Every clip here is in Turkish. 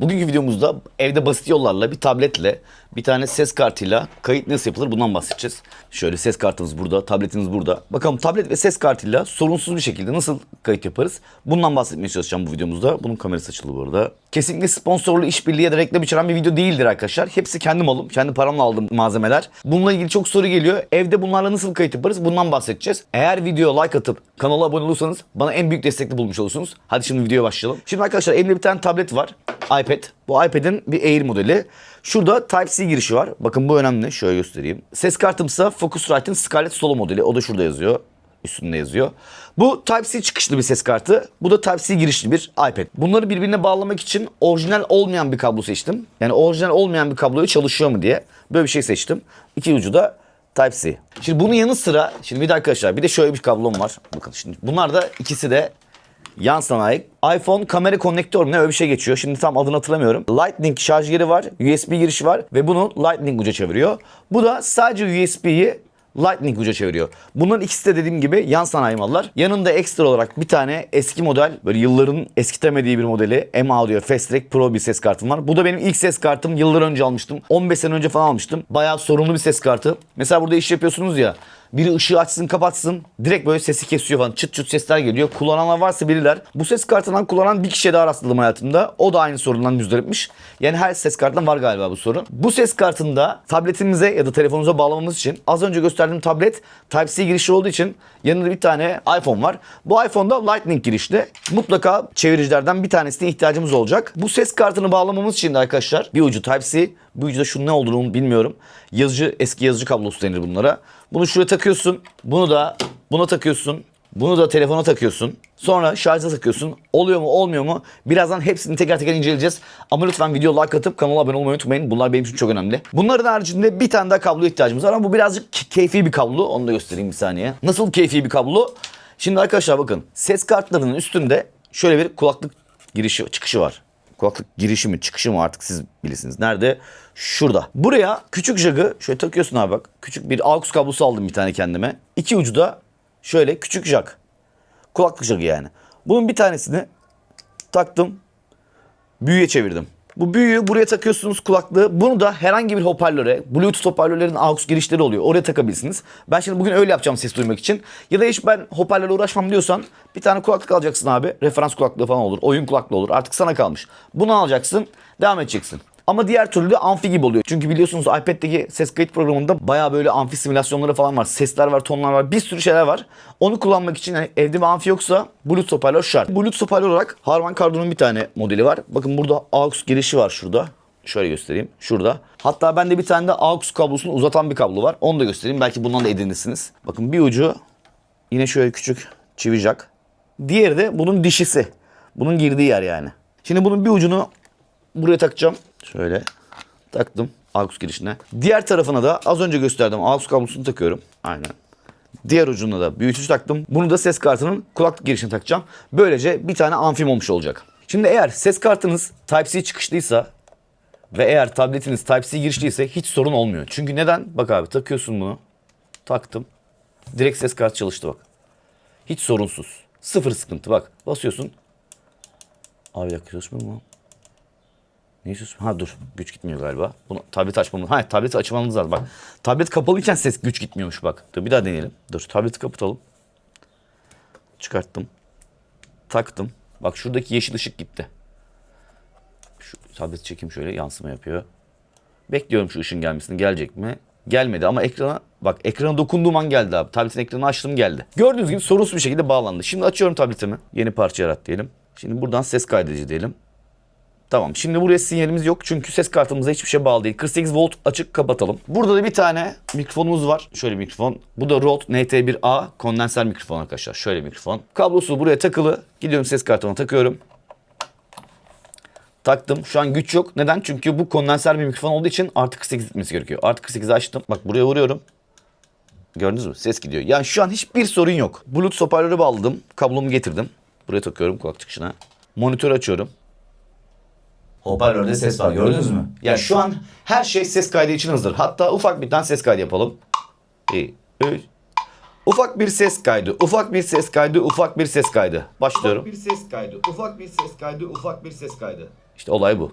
Bugünkü videomuzda evde basit yollarla bir tabletle bir tane ses kartıyla kayıt nasıl yapılır bundan bahsedeceğiz. Şöyle ses kartımız burada, tabletiniz burada. Bakalım tablet ve ses kartıyla sorunsuz bir şekilde nasıl kayıt yaparız? Bundan bahsetmeye çalışacağım bu videomuzda. Bunun kamerası açılı bu arada. Kesinlikle sponsorlu işbirliği ya da reklam içeren bir video değildir arkadaşlar. Hepsi kendim alım, kendi paramla aldığım malzemeler. Bununla ilgili çok soru geliyor. Evde bunlarla nasıl kayıt yaparız? Bundan bahsedeceğiz. Eğer videoya like atıp kanala abone olursanız bana en büyük destekli bulmuş olursunuz. Hadi şimdi videoya başlayalım. Şimdi arkadaşlar elimde bir tane tablet var. iPad. Bu iPad'in bir Air modeli. Şurada Type-C girişi var. Bakın bu önemli. Şöyle göstereyim. Ses kartımsa Focusrite'ın Scarlett Solo modeli. O da şurada yazıyor. Üstünde yazıyor. Bu Type-C çıkışlı bir ses kartı. Bu da Type-C girişli bir iPad. Bunları birbirine bağlamak için orijinal olmayan bir kablo seçtim. Yani orijinal olmayan bir kabloyu çalışıyor mu diye böyle bir şey seçtim. İki ucu da Type-C. Şimdi bunun yanı sıra, şimdi bir de arkadaşlar bir de şöyle bir kablom var. Bakın şimdi bunlar da ikisi de yan sanayi. iPhone kamera konnektör mü ne öyle bir şey geçiyor. Şimdi tam adını hatırlamıyorum. Lightning şarj yeri var. USB girişi var ve bunu Lightning uca çeviriyor. Bu da sadece USB'yi Lightning uca çeviriyor. Bunların ikisi de dediğim gibi yan sanayi mallar. Yanında ekstra olarak bir tane eski model böyle yılların eskitemediği bir modeli M Audio Fast Track Pro bir ses kartım var. Bu da benim ilk ses kartım. Yıllar önce almıştım. 15 sene önce falan almıştım. Bayağı sorunlu bir ses kartı. Mesela burada iş yapıyorsunuz ya. Biri ışığı açsın kapatsın. Direkt böyle sesi kesiyor falan. Çıt çıt sesler geliyor. Kullananlar varsa bilirler. Bu ses kartından kullanan bir kişiye daha rastladım hayatımda. O da aynı sorundan müzdaripmiş. Yani her ses kartından var galiba bu sorun. Bu ses kartında tabletimize ya da telefonumuza bağlamamız için az önce gösterdiğim tablet Type-C girişi olduğu için yanında bir tane iPhone var. Bu iPhone'da Lightning girişli. Mutlaka çeviricilerden bir tanesine ihtiyacımız olacak. Bu ses kartını bağlamamız için de arkadaşlar bir ucu Type-C, bir ucu da şunun ne olduğunu bilmiyorum. Yazıcı, eski yazıcı kablosu denir bunlara. Bunu şuraya takıyorsun. Bunu da buna takıyorsun. Bunu da telefona takıyorsun. Sonra şarja takıyorsun. Oluyor mu olmuyor mu? Birazdan hepsini teker teker inceleyeceğiz. Ama lütfen video like atıp kanala abone olmayı unutmayın. Bunlar benim için çok önemli. Bunların haricinde bir tane daha kabloya ihtiyacımız var ama bu birazcık keyfi bir kablo. Onu da göstereyim bir saniye. Nasıl keyfi bir kablo? Şimdi arkadaşlar bakın. Ses kartlarının üstünde şöyle bir kulaklık girişi çıkışı var. Kulaklık girişi mi çıkışı mı artık siz bilirsiniz. Nerede? Şurada. Buraya küçük jagı şöyle takıyorsun abi bak. Küçük bir aux kablosu aldım bir tane kendime. İki ucu da şöyle küçük jag. Kulaklık jagı yani. Bunun bir tanesini taktım. Büyüye çevirdim. Bu büyüyü buraya takıyorsunuz kulaklığı. Bunu da herhangi bir hoparlöre, Bluetooth hoparlörlerin aux girişleri oluyor. Oraya takabilirsiniz. Ben şimdi bugün öyle yapacağım ses duymak için. Ya da hiç ben hoparlörle uğraşmam diyorsan bir tane kulaklık alacaksın abi. Referans kulaklığı falan olur. Oyun kulaklığı olur. Artık sana kalmış. Bunu alacaksın. Devam edeceksin. Ama diğer türlü de amfi gibi oluyor. Çünkü biliyorsunuz iPad'deki ses kayıt programında baya böyle amfi simülasyonları falan var. Sesler var, tonlar var, bir sürü şeyler var. Onu kullanmak için hani evde bir amfi yoksa Bluetooth hoparlör şart. Bluetooth hoparlör olarak Harman Kardon'un bir tane modeli var. Bakın burada aux girişi var şurada. Şöyle göstereyim. Şurada. Hatta bende bir tane de aux kablosunu uzatan bir kablo var. Onu da göstereyim. Belki bundan da edinirsiniz. Bakın bir ucu yine şöyle küçük çivi jack. Diğeri de bunun dişisi. Bunun girdiği yer yani. Şimdi bunun bir ucunu buraya takacağım. Şöyle taktım aux girişine. Diğer tarafına da az önce gösterdim aux kablosunu takıyorum. Aynen. Diğer ucuna da büyütücü taktım. Bunu da ses kartının kulaklık girişine takacağım. Böylece bir tane amfim olmuş olacak. Şimdi eğer ses kartınız Type-C çıkışlıysa ve eğer tabletiniz Type-C girişliyse hiç sorun olmuyor. Çünkü neden? Bak abi takıyorsun bunu. Taktım. Direkt ses kartı çalıştı bak. Hiç sorunsuz. Sıfır sıkıntı bak. Basıyorsun. Abi çalışmıyor mu? Ne istiyorsun? Ha dur. Güç gitmiyor galiba. Bunu tablet açmamız. Ha tableti açmamız lazım. Bak. Tablet kapalıyken ses güç gitmiyormuş bak. Dur bir daha deneyelim. Dur tableti kapatalım. Çıkarttım. Taktım. Bak şuradaki yeşil ışık gitti. Şu tableti çekeyim şöyle yansıma yapıyor. Bekliyorum şu ışın gelmesini. Gelecek mi? Gelmedi ama ekrana bak ekrana dokunduğum an geldi abi. Tabletin ekranını açtım geldi. Gördüğünüz gibi sorunsuz bir şekilde bağlandı. Şimdi açıyorum tabletimi. Yeni parça yarat diyelim. Şimdi buradan ses kaydedici diyelim. Tamam şimdi buraya sinyalimiz yok çünkü ses kartımıza hiçbir şey bağlı değil. 48 volt açık kapatalım. Burada da bir tane mikrofonumuz var. Şöyle bir mikrofon. Bu da Rode NT1A kondenser mikrofon arkadaşlar. Şöyle mikrofon. Kablosu buraya takılı. Gidiyorum ses kartına takıyorum. Taktım. Şu an güç yok. Neden? Çünkü bu kondenser bir mikrofon olduğu için artı 48 gitmesi gerekiyor. Artı 48'i açtım. Bak buraya vuruyorum. Gördünüz mü? Ses gidiyor. Yani şu an hiçbir sorun yok. Bluetooth hoparlörü bağladım. Kablomu getirdim. Buraya takıyorum kulak çıkışına. Monitör açıyorum. Hoparlörde ses var gördünüz mü? Ya şu an her şey ses kaydı için hazır. Hatta ufak bir tane ses kaydı yapalım. İyi. Üç. Ufak bir ses kaydı, ufak bir ses kaydı, ufak bir ses kaydı. Başlıyorum. Ufak bir ses kaydı, ufak bir ses kaydı, ufak bir ses kaydı. İşte olay bu.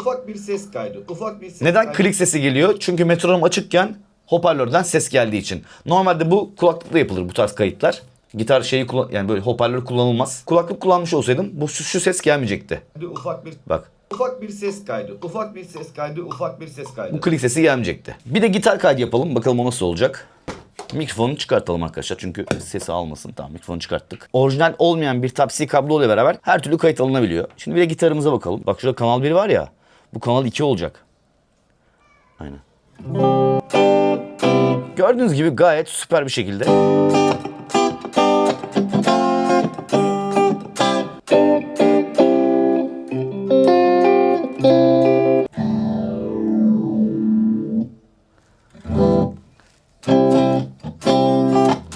Ufak bir ses kaydı. Ufak bir ses Neden kaydı. klik sesi geliyor? Çünkü metronom açıkken hoparlörden ses geldiği için. Normalde bu kulaklıkla yapılır bu tarz kayıtlar. Gitar şeyi kullan yani böyle hoparlör kullanılmaz. Kulaklık kullanmış olsaydım bu şu, şu ses gelmeyecekti. Ufak bir Bak ufak bir ses kaydı. Ufak bir ses kaydı. Ufak bir ses kaydı. bu klik sesi gelmeyecekti. Bir de gitar kaydı yapalım. Bakalım o nasıl olacak. Mikrofonu çıkartalım arkadaşlar çünkü sesi almasın. Tamam mikrofonu çıkarttık. Orijinal olmayan bir Type-C kablo ile beraber her türlü kayıt alınabiliyor. Şimdi bir de gitarımıza bakalım. Bak şurada kanal 1 var ya. Bu kanal 2 olacak. Aynen. Gördüğünüz gibi gayet süper bir şekilde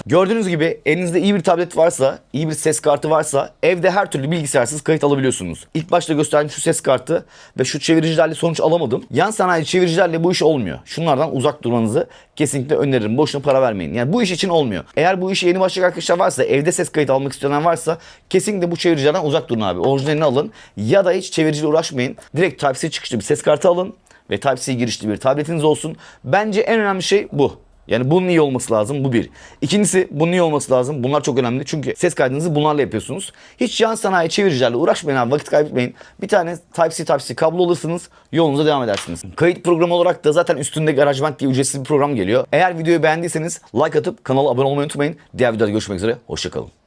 Gördüğünüz gibi elinizde iyi bir tablet varsa, iyi bir ses kartı varsa evde her türlü bilgisayarsız kayıt alabiliyorsunuz. İlk başta gösterdiğim şu ses kartı ve şu çeviricilerle sonuç alamadım. Yan sanayi çeviricilerle bu iş olmuyor. Şunlardan uzak durmanızı kesinlikle öneririm. Boşuna para vermeyin. Yani bu iş için olmuyor. Eğer bu işe yeni başlayacak arkadaşlar varsa, evde ses kayıt almak isteyen varsa kesinlikle bu çeviricilerden uzak durun abi. Orijinalini alın ya da hiç çeviriciyle uğraşmayın. Direkt Type-C çıkışlı bir ses kartı alın ve Type-C girişli bir tabletiniz olsun. Bence en önemli şey bu. Yani bunun iyi olması lazım. Bu bir. İkincisi bunun iyi olması lazım. Bunlar çok önemli. Çünkü ses kaydınızı bunlarla yapıyorsunuz. Hiç yan sanayi çeviricilerle uğraşmayın abi. Vakit kaybetmeyin. Bir tane Type-C Type-C kablo alırsınız. Yolunuza devam edersiniz. Kayıt programı olarak da zaten üstünde GarageBand diye ücretsiz bir program geliyor. Eğer videoyu beğendiyseniz like atıp kanala abone olmayı unutmayın. Diğer videoda görüşmek üzere. Hoşçakalın.